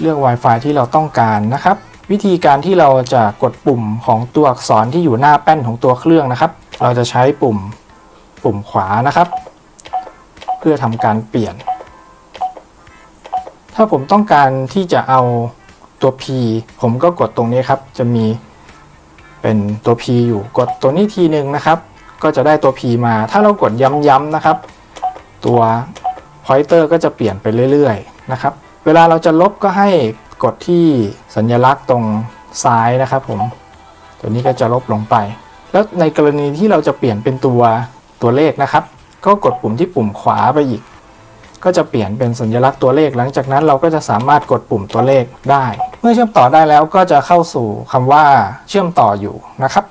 เลือก Wi-Fi ที่เราต้องการนะครับ วิธีการที่เราจะกดปุ่มของตัวอักษรที่อยู่หน้าแป้นของตัวเครื่องนะครับ เราจะใช้ปุ่มปุ่มขวานะครับ เพื่อทำการเปลี่ยน ถ้าผมต้องการที่จะเอาตัว P ผมก็กดตรงนี้ครับ จะมีเป็นตัว P อยู่กดตัวนี้ทีหนึ่งนะครับ ก็จะได้ตัว P มา ถ้าเรากดย้ำๆนะครับ ตัว pointer ก็จะเปลี่ยนไปเรื่อยๆนะครับ เวลาเราจะลบก็ให้กดที่สัญลักษณ์ตรงซ้ายนะครับผม ตัวนี้ก็จะลบลงไป แล้วในกรณีที่เราจะเปลี่ยนเป็นตัวตัวเลขนะครับ ก็กดปุ่มที่ปุ่มขวาไปอีก ก็จะเปลี่ยนเป็นสัญลักษณ์ตัวเลข หลังจากนั้นเราก็จะสามารถกดปุ่มตัวเลขได้ เมื่อเชื่อมต่อได้แล้วก็จะเข้าสู่คำว่าเชื่อมต่ออยู่นะครับ